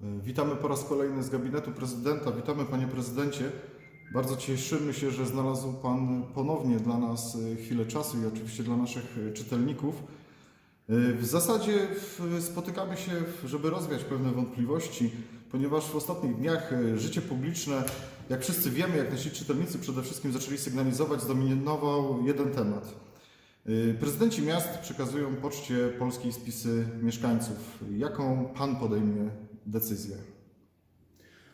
Witamy po raz kolejny z gabinetu prezydenta. Witamy panie prezydencie. Bardzo cieszymy się, że znalazł pan ponownie dla nas e, chwilę czasu i oczywiście dla naszych e, czytelników. E, W zasadzie spotykamy się, żeby rozwiać pewne wątpliwości, ponieważ w ostatnich dniach e, życie publiczne, jak wszyscy wiemy, jak nasi czytelnicy przede wszystkim zaczęli sygnalizować, zdominował jeden temat. E, Prezydenci miast przekazują Poczcie Polskiej spisy mieszkańców. Jaką pan podejmie decyzję?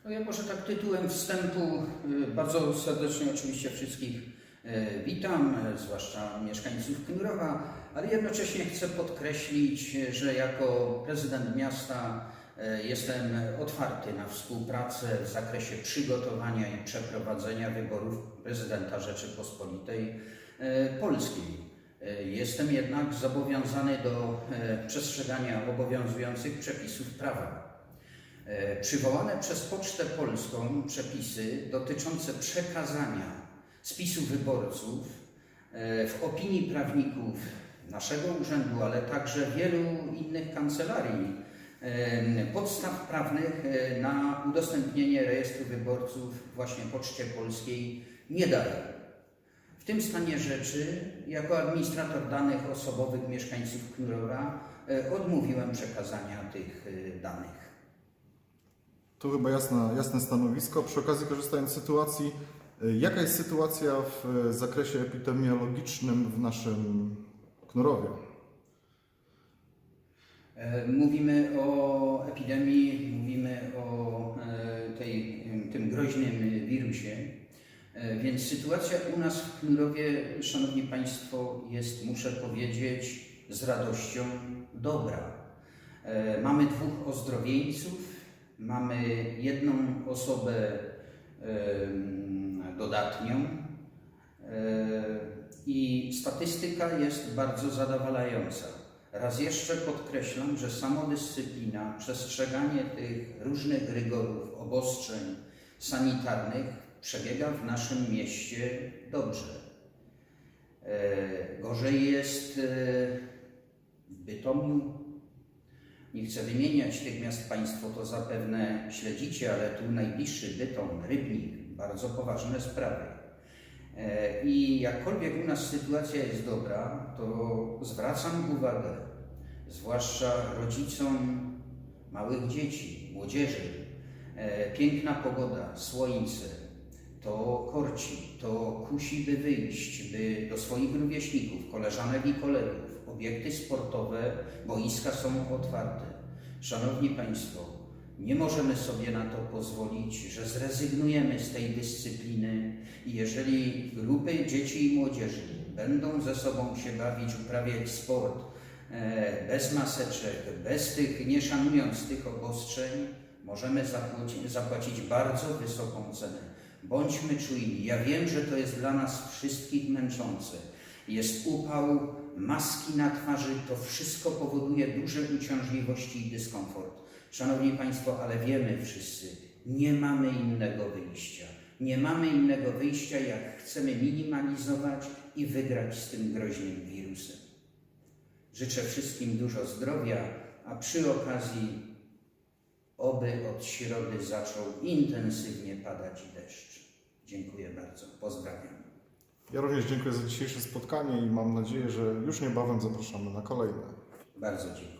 No ja może tak tytułem wstępu y, bardzo serdecznie oczywiście wszystkich y, witam, y, zwłaszcza mieszkańców Knurowa, ale jednocześnie chcę podkreślić, że jako prezydent miasta jestem otwarty na współpracę w zakresie przygotowania i przeprowadzenia wyborów prezydenta Rzeczypospolitej Polskiej. Jestem jednak zobowiązany do przestrzegania obowiązujących przepisów prawa. E, Przywołane przez Pocztę Polską przepisy dotyczące przekazania spisu wyborców e, w opinii prawników naszego urzędu, ale także wielu innych kancelarii, e, podstaw prawnych na udostępnienie rejestru wyborców właśnie Poczcie Polskiej nie daje. W tym stanie rzeczy, jako administrator danych osobowych mieszkańców Knurowa, e, odmówiłem przekazania tych danych. To chyba jasne, jasne stanowisko. Przy okazji, korzystając z sytuacji, y, jaka jest sytuacja w y, zakresie epidemiologicznym w naszym Knurowie? E, Mówimy o epidemii, mówimy o e, tej, tym groźnym wirusie, E, więc sytuacja u nas w Knurowie, Szanowni Państwo, jest, muszę powiedzieć, z radością dobra. Mamy dwóch ozdrowieńców, mamy jedną osobę dodatnią e, i statystyka jest bardzo zadowalająca. Raz jeszcze podkreślam, że samodyscyplina, przestrzeganie tych różnych rygorów, obostrzeń sanitarnych przebiega w naszym mieście dobrze. E, Gorzej jest e, w Bytomiu. Nie chcę wymieniać tych miast, Państwo to zapewne śledzicie, ale tu najbliższy Bytom, Rybnik, bardzo poważne sprawy. E, I jakkolwiek u nas sytuacja jest dobra, to zwracam uwagę, zwłaszcza rodzicom małych dzieci, młodzieży. E, Piękna pogoda, słońce, to korci, to kusi, by wyjść, by do swoich rówieśników, koleżanek i kolegów, obiekty sportowe, boiska są otwarte. Szanowni Państwo, nie możemy sobie na to pozwolić, że zrezygnujemy z tej dyscypliny i jeżeli grupy dzieci i młodzieży będą ze sobą się bawić, uprawiać sport e, bez maseczek, bez tych, nie szanując tych obostrzeń, możemy zapłacić, zapłacić bardzo wysoką cenę. Bądźmy czujni. Ja wiem, że to jest dla nas wszystkich męczące. Jest upał, maski na twarzy, to wszystko powoduje duże uciążliwości i dyskomfort. Szanowni Państwo, ale wiemy wszyscy, nie mamy innego wyjścia. Nie mamy innego wyjścia, jak chcemy minimalizować i wygrać z tym groźnym wirusem. Życzę wszystkim dużo zdrowia, a przy okazji oby od środy zaczął intensywnie padać deszcz. Dziękuję bardzo. Pozdrawiam. Ja również dziękuję za dzisiejsze spotkanie i mam nadzieję, że już niebawem zapraszamy na kolejne. Bardzo dziękuję.